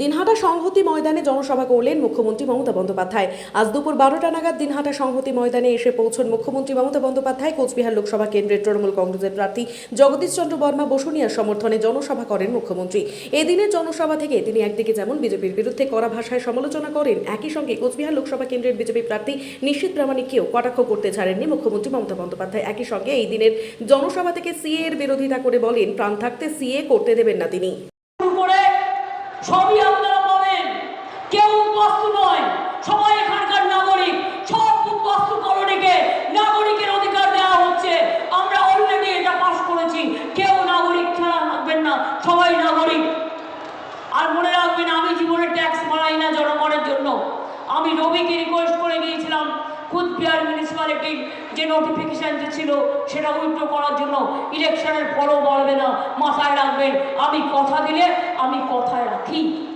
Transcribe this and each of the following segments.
দিনহাটা সংহতি ময়দানে জনসভা করলেন মুখ্যমন্ত্রী মমতা বন্দ্যোপাধ্যায়। আজ দুপুর বারোটা নাগাদ দিনহাটা সংহতি ময়দানে এসে পৌঁছন মুখ্যমন্ত্রী মমতা বন্দ্যোপাধ্যায়। কোচবিহার লোকসভা কেন্দ্রের তৃণমূল কংগ্রেসের প্রার্থী জগদীশ চন্দ্র বর্মা বসুনিয়ার সমর্থনে জনসভা করেন মুখ্যমন্ত্রী। এদিনের জনসভা থেকে তিনি একদিকে যেমন বিজেপির বিরুদ্ধে কড়া ভাষায় সমালোচনা করেন, একই সঙ্গে কোচবিহার লোকসভা কেন্দ্রের বিজেপি প্রার্থী নিশ্চিত প্রামাণিককেও কটাক্ষ করতে ছাড়েননি মুখ্যমন্ত্রী মমতা বন্দ্যোপাধ্যায়। একই সঙ্গে এই দিনের জনসভা থেকে সিএ এর বিরোধিতা করে বলেন, প্রাণ থাকতে সিএ করতে দেবেন না তিনি। করে সবই আপনারা পাবেন কেউ বস্তু নয়। সবাই এখানকার নাগরিক। সব বস্তু কলোনিকে নাগরিকের অধিকার দেওয়া হচ্ছে। আমরা অলরেডি এটা পাশ করেছি। কেউ নাগরিক ছাড়া থাকবেন না। সবাই নাগরিক। আর মনে রাখবেন, আমি জীবনে ট্যাক্স মারাই না জনগণের জন্য। আমি রবিকে কুচবিহার যে নোটিফিকেশান যে ছিল, সেটা উইথড্র করার জন্য ইলেকশনের পরও বলবে না, মাথায় রাখবেন, আমি কথা দিলে আমি কথায় রাখি।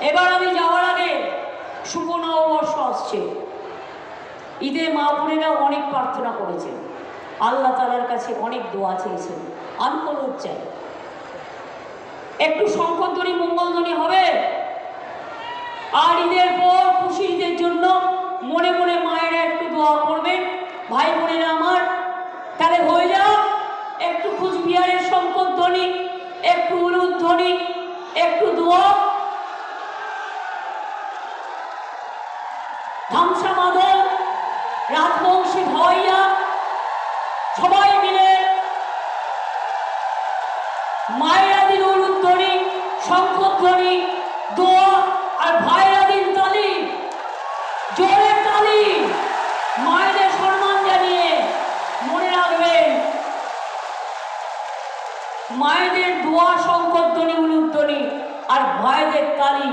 এবার আমি যাওয়ার আগে শুভ নববর্ষ আসছে। ঈদে মা বোনেরা অনেক প্রার্থনা করেছেন। আল্লাহ তালার কাছে অনেক দোয়া চেয়েছেন। আমি অনুরোধ চাই। একটু শঙ্করধ্বনি মঙ্গলধ্বনি হবে? আর ঈদের পর খুশি ঈদের জন্য মনে মনে মায়েরা একটু দোয়া করবেন। ভাই বোনেরা আমার, তাহলে হয়ে যাও একটু কুচবিহারের শঙ্করধ্বনি একটু উলুধ্বনি একটু দোয়া। ধামসা মাধব রাজবংশী ভাইয়া সবাই মিলে মায়েরা দিন উলুধ্বনি শঙ্করধ্বনি দোয়া আর ভাইরা দিন তালি জোরে তালি মায়েদের সম্মান জানিয়ে মনে রাখবেন মায়েদের দোয়া শঙ্করধ্বনি উলুধ্বনি আর ভয় তালি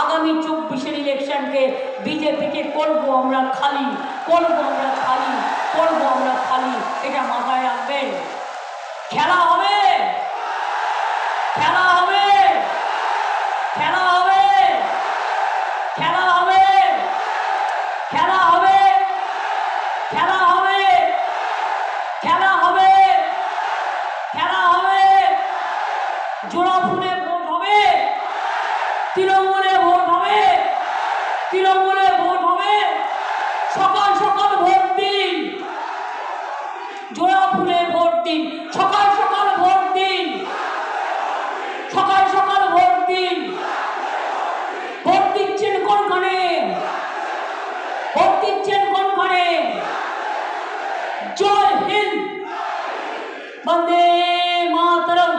আগামী চব্বিশের ইলেকশনকে বিজেপিকে করব আমরা খালি, করব আমরা খালি, করব আমরা খালি, এটা মাথায় রাখবেন। খেলা হবে! খেলা হবে খেলা হবে খেলা হবে খেলা হবে খেলা হবে খেলা হবে খেলা হবে জোড়া ফুলে ভোট হবে তৃণমূলে ভোট হবে তৃণমূলে ভোট হবে সকাল সকাল ভোট দিন জোড়া ফুলে ভোট দিন। সকাল সকাল ভোট দিন। সকাল সকাল ভোট দিন। ভোট দিচ্ছেন কোনখানে? ভোট দিচ্ছেন কোনখানে? জয় হিন্দ। বন্দে মাতরম।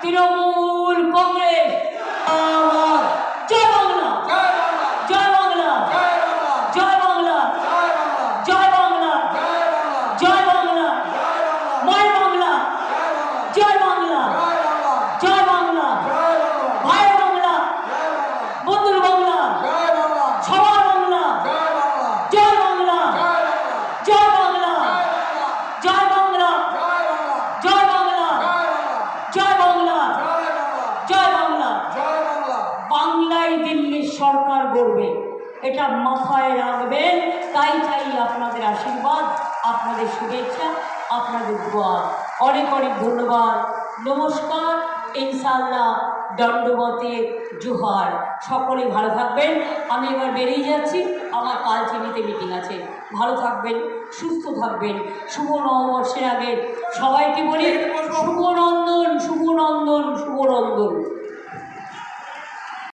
তৃণমূল কংগ্রেস আওয়াজ জয় বাংলা জয় বাংলা জয় বাংলা জয় বাংলা জয় বাংলা মাই বাংলা জয় বাংলা জয় বাংলা ভাই বাংলা বন্ধুর বাংলা সবার বাংলা জয় বাংলা জয় বাংলা জয় বাংলা জয় বাংলা জয় বাংলা জয় বাংলা বাংলায় দিল্লির সরকার গড়বে। এটা মাথায় রাখবেন। তাই চাই আপনাদের আশীর্বাদ, আপনাদের শুভেচ্ছা, আপনাদের দোয়া। অনেক অনেক ধন্যবাদ। নমস্কার। ইনশাল্লাহ দণ্ডবতে জোহার। সকলে ভালো থাকবেন। আমি এবার বেরিয়ে যাচ্ছি। আমার কাল চিনিতে মিটিং আছে। ভালো থাকবেন, সুস্থ থাকবেন। শুভ নববর্ষের আগে সবাইকে বলি শুভনন্দন শুভনন্দন শুভনন্দন